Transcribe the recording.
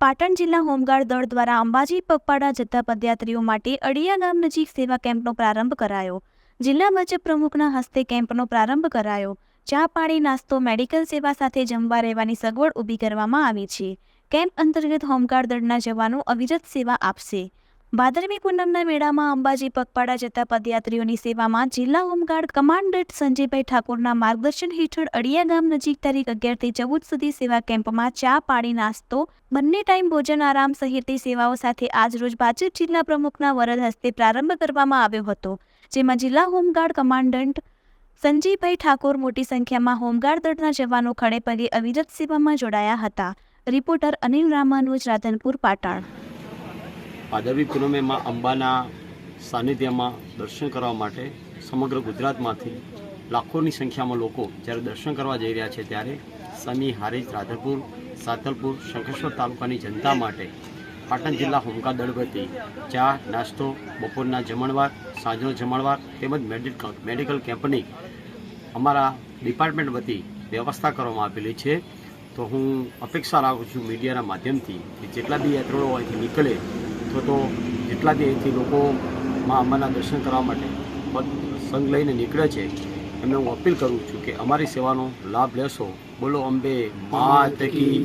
પાટણ જિલ્લા હોમગાર્ડ દળ દ્વારા અંબાજી પગપાળા જતા પદયાત્રીઓ માટે અડિયા ગામ નજીક સેવા કેમ્પનો પ્રારંભ કરાયો. જિલ્લા ભાજપ પ્રમુખના હસ્તે કેમ્પનો પ્રારંભ કરાયો. ચા પાણી, નાસ્તો, મેડિકલ સેવા સાથે જમવા રહેવાની સગવડ ઊભી કરવામાં આવી છે. કેમ્પ અંતર્ગત હોમગાર્ડ દળના જવાનો અવિરત સેવા આપશે. ભાદરવી પૂનમના મેળામાં અંબાજી પગપાળા જતા પદયાત્રીઓની સેવામાં જિલ્લા હોમગાર્ડ કમાન્ડન્ટ સંજયભાઈ ઠાકોરના માર્ગદર્શન હેઠળ અડિયા ગામ નજીક તારીખ અગિયારથી ચૌદ સુધી સેવા કેમ્પમાં ચા, પાણી, નાસ્તો, બંને ટાઈમ ભોજન, આરામ સહિતની સેવાઓ સાથે આજરોજ ભાજપ જિલ્લા પ્રમુખના વરદ હસ્તે પ્રારંભ કરવામાં આવ્યો હતો, જેમાં જિલ્લા હોમગાર્ડ કમાન્ડન્ટ સંજયભાઈ ઠાકોર મોટી સંખ્યામાં હોમગાર્ડ દળના જવાનો ખડેપગે અવિરત સેવામાં જોડાયા હતા. રિપોર્ટર અનિલ રામાનુજ, રાધનપુર, પાટણ. ભાદરવી પૂનમે માં અંબાના સાનિધ્યમાં દર્શન કરવા માટે સમગ્ર ગુજરાતમાંથી લાખોની સંખ્યામાં લોકો જ્યારે દર્શન કરવા જઈ રહ્યા છે ત્યારે સની, હારીજ, રાધરપુર, સાતલપુર, શંખેશ્વર તાલુકાની જનતા માટે પાટણ જિલ્લા હોમકા દળ વતી ચા, નાસ્તો, બપોરના જમણવાર, સાંજનો જમણવાર તેમજ મેડિકલ મેડિકલ કેમ્પની અમારા ડિપાર્ટમેન્ટ વતી વ્યવસ્થા કરવામાં આવેલી છે. તો હું અપેક્ષા રાખું છું મીડિયાના માધ્યમથી કે જેટલા બી યાત્રાળુઓ અહીંથી નીકળે તો તો જેટલા બી અહીંથી લોકો મા અંબાના દર્શન કરવા માટે સંઘ લઈને નીકળે છે. એમને હું અપીલ કરું છું કે અમારી સેવાનો લાભ લેશો. બોલો અંબે માત કી